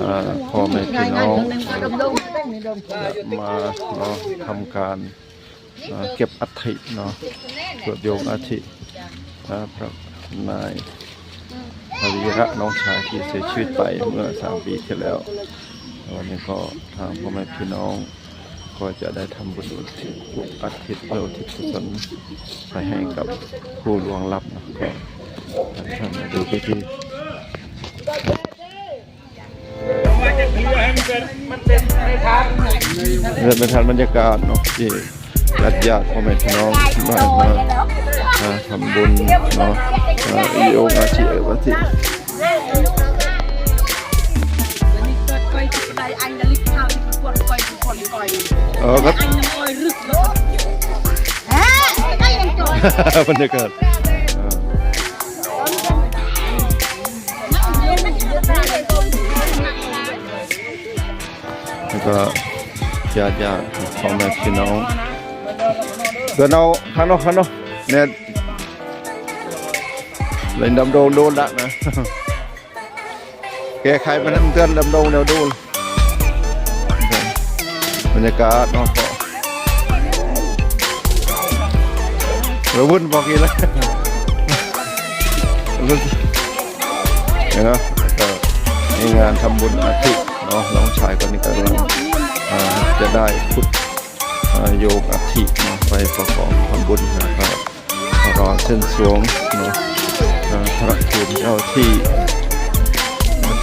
เอ่อพ่อแม่พี่น้องมาเนาะทำการเอ่อเก็บอัฐิเนาะสวดโยงอัฐิพระพระนายพระวีระน้องชายที่เสียชีวิตไปเมื่อสามปีที่แล้ววันนี้ก็ทางพ่อแม่พี่น้องก็จะได้ทำบุญอุทิศอัฐิเพื่ออุทิศกุศลไปให้กับผู้ล่วงลับนะก็ท่านมาดูพิธี เริ่มเป็นทานบรรยากาศเนาะที่ญาติญาติพ่อแม่พี่น้องมามามาทำบุญเนาะมาอีโองอาชีเอวะที่ quay cái đây anh đã lịch thao thì quần quay quần quay เออครับ anh quay rực rồi บรรยากาศเออแล้วก็ ญาติญาติพ่อแม่พี่น้องเดินเอาข้างนอกข้างนอกเนี่ยเล่นดำโดงโดนละนะ แก้ไขมันให้มันเตือนดำดงเดี๋ยวดูบรรยากาศเนาะก็เราวุ่นบอกอีกแล้ววุ่นเห็นไหมก็มีงานทำบุญอาทิตย์เนาะน้องชายคนนี้กำลัง จะได้พุทธโยกอาทิตย์เนาไปประกอบทำบุญนะครับรอเส้นสวงนะพระภูมิเจ้าที่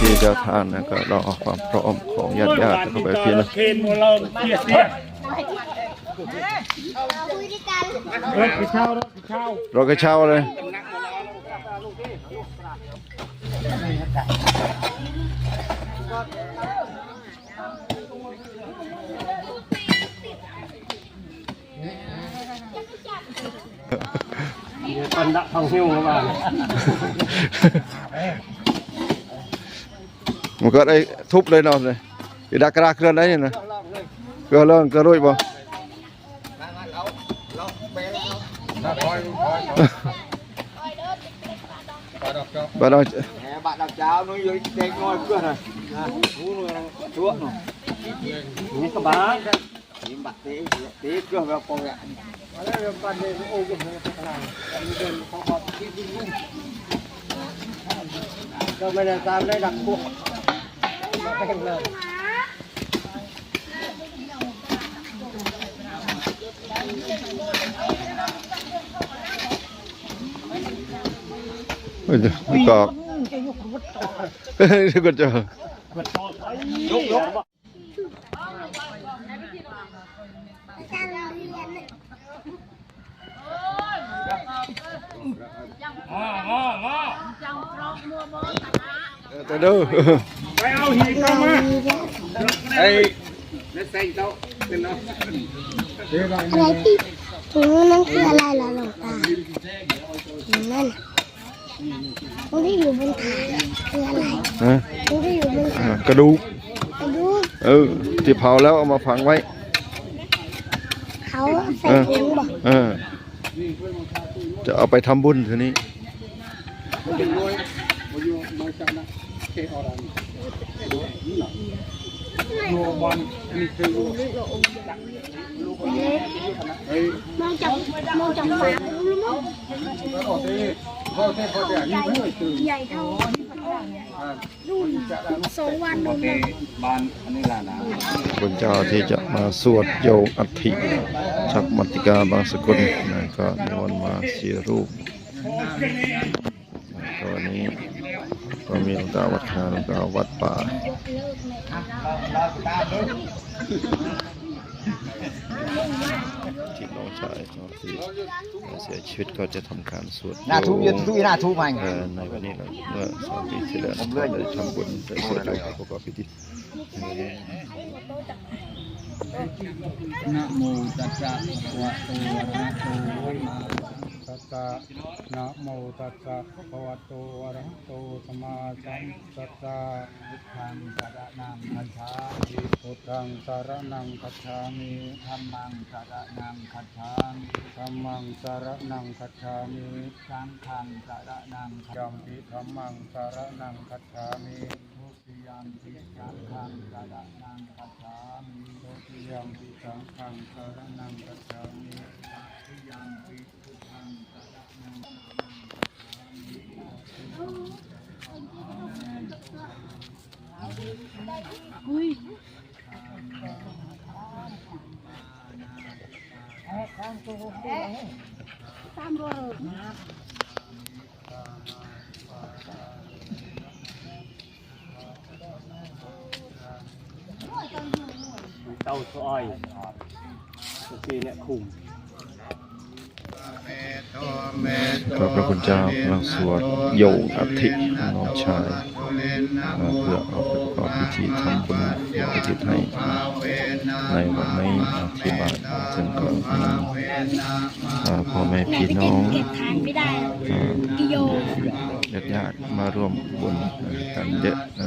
ที่เจ้าทานนะก็รอความพร้อมของญาติญาติเข้าไปพี่นะเคนหมดเราเทียเทียรถไปเช่ารถไปเช่ารอกระเช้าเลยันดะทองหิ้วเข้ามามันก็ได้ทุบเลยเนาะเลยอีดักกระดาเคลื่อนได้ยังนะเกลือเลิ่งเกลือรุ่ยบ่บ้านเรา bạn đọc cháo nó dưới cái ngôi cửa này cú nó chuộng nó นี่ก็บ้า nhìn bạc tí tí cửa vào phòng ạ ก็ไม่ได้ตามได้ดักพวกไม่เห็นเลยเอ้ ยมันกอกเฮ้ยก็เจออ๋ออ๋ออ๋อแต่ดูไปเอาหิ นเข้ามา đây nó xanh tao bên đó อะไรที่ถุงนั่นคืออะไรล่ะหลวงตาถุงนั่นน่ะถุงที่อยู่บนขาคืออะไรฮะถุงที่อยู่บนขาอ่ากระดูกกระดูกเออที่เผาแล้วเอามาฝังไว้เขาใส่ถุงบอกเออ จะเอาไปทำบุญทีนี้มองจากมองจากฝารู้มั้งใหญ่เท่ารุ่น สองวันนู่นน่ะ bàn anh ấy là nào บุญเจ้าที่จะมาสวดโยอัฐิชักมัติกาบางสกุลนะก็นิมนต์มาสี่รูปนะก็วันนี้ก็มีหลวงตาวัดคาหลวงตาวัดป่า ที่น้องชายเนาะที่เสียชีวิตก็จะทำการสวด nà thu โย yên thu yên nà thu mày เอ่อในวันนี้เราเมื่อสองปีที่แล้วเราได้ทำบุญได้สวดโยประกอบพิธีในะโมตัสสะภะคะวะโตอะระหะโตสัมมาตัสสะนะโมตัสสะภะคะวะโตอะระหะโตสัมมาสัมพุทธัสสะพุทธังสารนังคัจฉามิพุทธังสารนังคัจฉามิธัมมังสารนังคัจฉามิธัมมังสารนังคัจฉามิสังฆังสารนังคัจฉายัมปิธัมมังสารนังคัจฉามิ ติยามปิสังขังกระนังกัจฉามิทุติยามปิสังขังกระนังกัจฉามิตัติยามปิทุขังกระนังอุ้ยเอ๊ะตามตัวผมด้วยตามตัว อเคเนี่ยคุมก็พระคุณเจ้ากำลังสวดโยงอัฐิน้องชายเพื่อเอาไปประกอบพิธีทำบุญอุทิศให้ในวันนี้ที่บ้านซึ่งก็มีเอ่อพ่อแม่พี่น้องทานไม่ได้เยอ่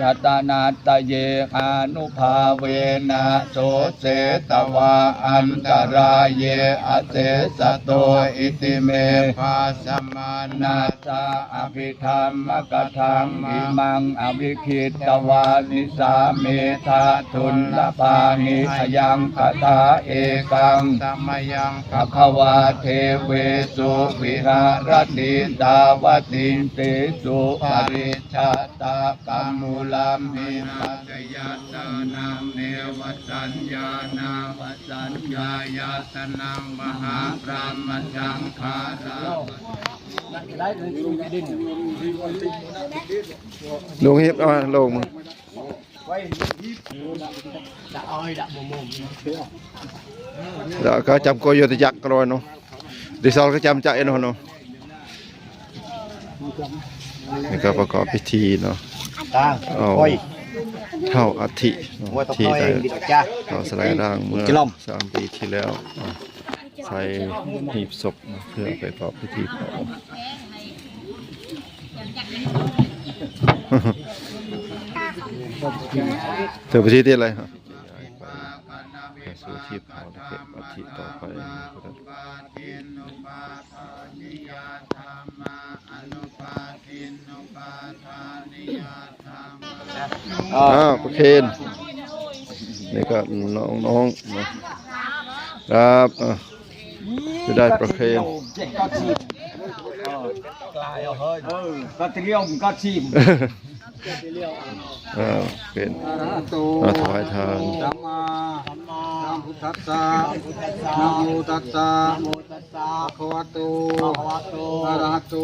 รัตนาตเยอนุภาเวนะโสเสตวาอันตรายเยอเสสะโตอิติเมภาสมานาสาอภิธรรมกถังอิมังอวิคิตตวานิสาเมธาทุนละปานิอยังคาถาเอกังสัมยังภควาเทเวสุวิหารติตาวตินติสุปริชาตากรรมุลัมหิปัจยาตานังเนวสัญญานาปสัญญายาตนังมหาพรหมจังคาราได้เลยคุมดินลงเฮ็บเอามาลงมาไว้จะอ้อยดะมุมมุมแล้วก็จำโกโยติยักษ์ก็รอยเนาะดิซอลก็จำใจเนาะเนาะนี่ก็ประกอบพิธีเนาะ ตาเอาอ้อยเท่าอัฐิเนาะว่าต้องที่อ้อยได้ดิจ้าต่อสลายร่างเมื่อกิโลมสามปีที่แล้วอะใส่หีบศพเพื่อไปประกอบพิธีเผา เธอพิธีที่อะไรครับไปสู่ที่เผาและเก็บอัฐิต่อไปนะครับอ้า วประเคนนี่ก็น้องๆนะครับอะจะได้ประเคนเจ็ดก็ชิมกลายเอาเฮ้ยเออก็เตรียมก็ชิมอ่าเป็นอะระหะโตมาถวายทานสัมมาสัมพุทธัสสะนะโมตัสสะภะคะวะโตอะระหะโต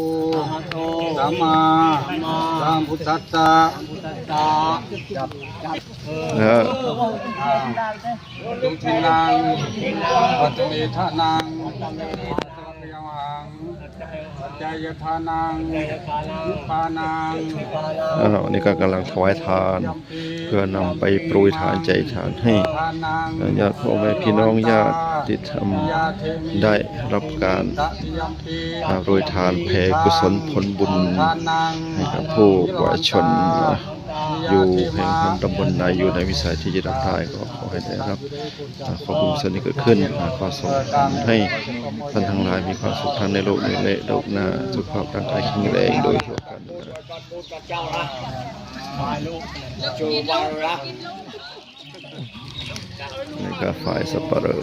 สัมมาสัมพุทธัสสะ นะฮะตุทินังปัตเมทานังปัจจายทานังนิพพานังอ้าวนี่ก็กำลังถวายทาน เพื่อนำไปปรุยทานใจทานให้ญาติพ่อแม่พี่น้องญาติธรรมได้รับการปีมาโปรยทานแผ่กุศลผลบุญให้กับผู้วชน อยู่แห่งพันตำบลใดอยู่ในวิสัยที่จะรับได้ก็ขอให้ได้รับขอบคุณสนิทเกิดขึ้นขอส่งให้ท่านทั้งหลายมีความสุขทั้งในโลกนี้และโลกหน้าสุขภาพร่างกายแข็งแรงโดยทั่วกันนะครับเนี่ก็ฝ่ายสัปเหร่อ